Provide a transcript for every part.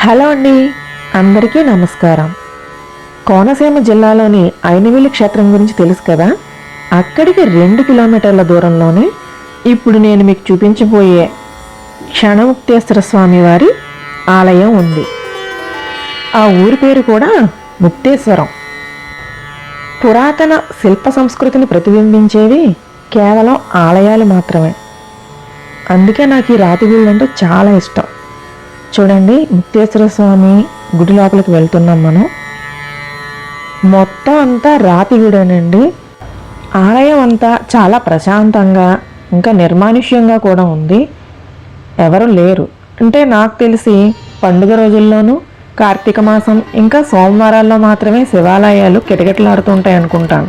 Hello అండి. అందరికీ నమస్కారం. కోనసీమ జిల్లాలోని ఐనవేలి క్షేత్రం గురించి తెలుసు కదా? అక్కడికి రెండు కిలోమీటర్ల దూరంలోనే ఇప్పుడు నేను మీకు చూపించబోయే క్షణముక్తేశ్వర స్వామి వారి ఆలయం ఉంది. ఆ ఊరి పేరు కూడా ముక్తేశ్వరం. పురాతన శిల్ప సంస్కృతిని ప్రతిబింబించేవి కేవలం ఆలయాలు మాత్రమే. అందుకే నాకు ఈ రాతి గుళ్ళు అంటే చాలా ఇష్టం. చూడండి ముక్తేశ్వర స్వామి గుడి లోపలికి వెళ్తున్నాం మనం. మొత్తం అంతా రాతి గుడేనండి. ఆలయం అంతా చాలా ప్రశాంతంగా ఇంకా నిర్మానుష్యంగా కూడా ఉంది. ఎవరు లేరు. అంటే నాకు తెలిసి పండుగ రోజుల్లోనూ కార్తీక మాసం ఇంకా సోమవారాల్లో మాత్రమే శివాలయాలు కిటకిటలాడుతుంటాయి అనుకుంటాను.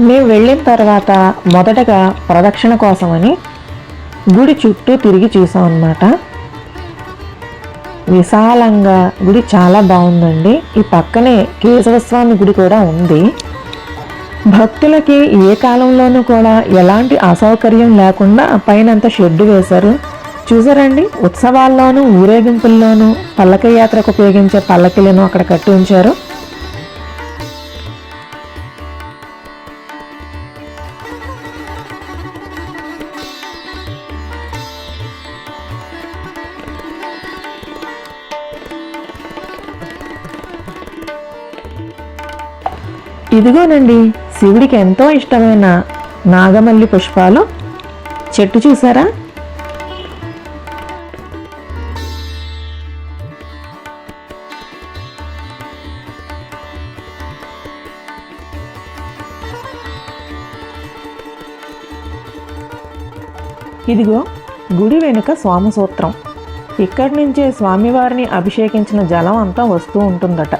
మేము వెళ్ళిన తర్వాత మొదటగా ప్రదక్షిణ కోసమని గుడి చుట్టూ తిరిగి చూసాం అన్నమాట విశాలంగా గుడి చాలా బాగుందండి. ఈ పక్కనే కేశవస్వామి గుడి కూడా ఉంది. భక్తులకి ఏ కాలంలోనూ కూడా ఎలాంటి అసౌకర్యం లేకుండా పైనంత షెడ్ వేశారు. చూసారండి? ఉత్సవాల్లోనూ ఊరేగింపుల్లోనూ పల్లకి యాత్రకు ఉపయోగించే పల్లకిలను అక్కడ కట్టి ఉంచారు. ఇదిగోనండి శివుడికి ఎంతో ఇష్టమైన నాగమల్లి పుష్పాలు. చెట్టు చూసారా? ఇదిగో గుడి వెనుక స్వామసూత్రం. ఇక్కడి నుంచే స్వామివారిని అభిషేకించిన జలం అంతా వస్తూ ఉంటుందట.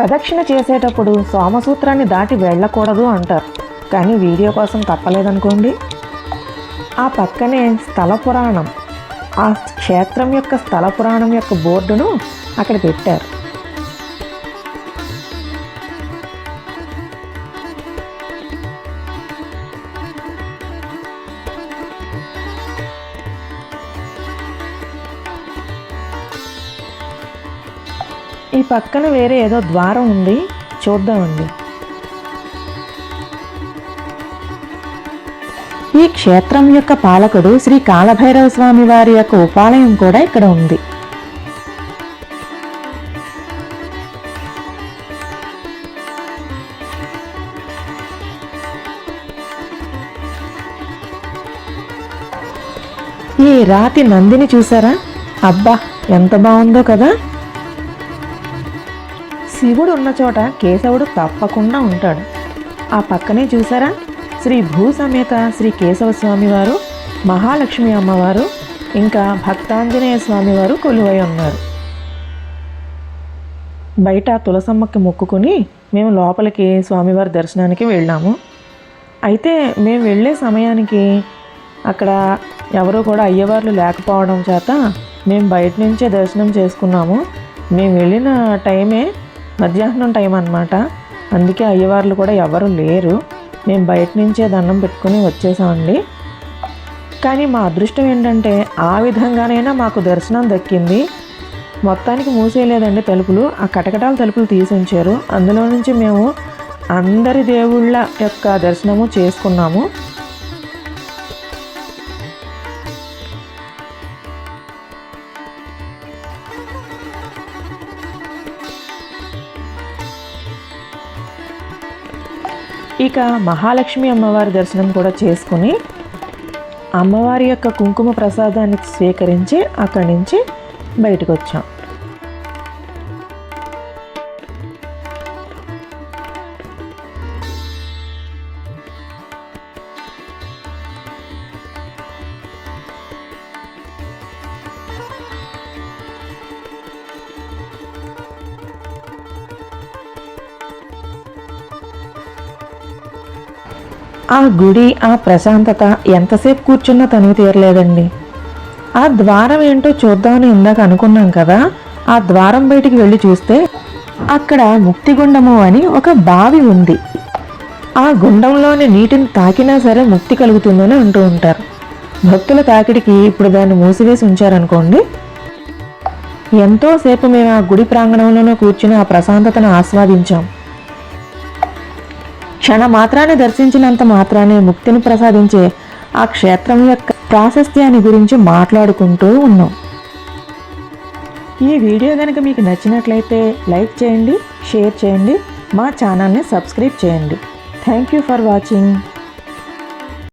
ప్రదక్షిణ చేసేటప్పుడు సోమసూత్రాన్ని దాటి వెళ్ళకూడదు అంటారు. కానీ వీడియో కోసం తప్పలేదనుకోండి. ఆ పక్కనే స్థల పురాణం. ఆ క్షేత్రం యొక్క స్థల పురాణం యొక్క బోర్డును అక్కడ పెట్టారు. ఈ పక్కన వేరే ఏదో ద్వారం ఉంది. చూద్దామండి. ఈ క్షేత్రం యొక్క పాలకుడు శ్రీ కాలభైరవ స్వామి వారి యొక్క ఉపాలయం కూడా ఇక్కడ ఉంది. ఈ రాతి నందిని చూసారా? అబ్బా ఎంత బాగుందో కదా! శివుడు ఉన్న చోట కేశవుడు తప్పకుండా ఉంటాడు. ఆ పక్కనే చూసారా? శ్రీ భూసమేత శ్రీ కేశవ స్వామివారు మహాలక్ష్మి అమ్మవారు ఇంకా భక్తాంజనేయ స్వామివారు కొలువై ఉన్నారు. బయట తులసమ్మకి మొక్కుకొని మేము లోపలికి స్వామివారి దర్శనానికి వెళ్ళాము. అయితే మేము వెళ్ళే సమయానికి అక్కడ ఎవరు కూడా అయ్యవార్లు లేకపోవడం చేత మేము బయట నుంచే దర్శనం చేసుకున్నాము. మేము వెళ్ళిన టైమే మధ్యాహ్నం టైం అన్నమాట. అందుకే అయ్యవార్లు కూడా ఎవరు లేరు. మేము బయట నుంచే దండం పెట్టుకుని వచ్చేసామండి. కానీ మా అదృష్టం ఏంటంటే ఆ విధంగానైనా మాకు దర్శనం దక్కింది. మొత్తానికి మూసేయలేదండి తలుపులు. ఆ కటకటాల తలుపులు తీసి ఉంచారు. అందులో నుంచి మేము అందరి దేవుళ్ళ యొక్క దర్శనము చేసుకున్నాము. ఇక మహాలక్ష్మి అమ్మవారి దర్శనం కూడా చేసుకుని అమ్మవారి యొక్క కుంకుమ ప్రసాదాన్ని స్వీకరించి అక్కడి నుంచి బయటకు వచ్చాం. ఆ గుడి ఆ ప్రశాంతత ఎంతసేపు కూర్చున్నా తనివి తీరలేదండి. ఆ ద్వారం ఏంటో చూద్దామని ఇందాక అనుకున్నాం కదా ఆ ద్వారం బయటికి వెళ్ళి చూస్తే అక్కడ ముక్తిగుండము అని ఒక బావి ఉంది. ఆ గుండంలోని నీటిని తాకినా సరే ముక్తి కలుగుతుందని అంటూ ఉంటారు. భక్తుల తాకిడికి ఇప్పుడు దాన్ని మూసివేసి ఉంచారనుకోండి ఎంతోసేపు మేము ఆ గుడి ప్రాంగణంలోనే కూర్చుని ఆ ప్రశాంతతను ఆస్వాదించాం. క్షణ మాత్రాన్ని దర్శించినంత మాత్రానే ముక్తిని ప్రసాదించే ఆ క్షేత్రం యొక్క ప్రాశస్త్యాన్ని గురించి మాట్లాడుకుంటూ ఉన్నాం. ఈ వీడియో కనుక మీకు నచ్చినట్లయితే లైక్ చేయండి షేర్ చేయండి మా ఛానల్ని సబ్స్క్రైబ్ చేయండి. Thank you for watching.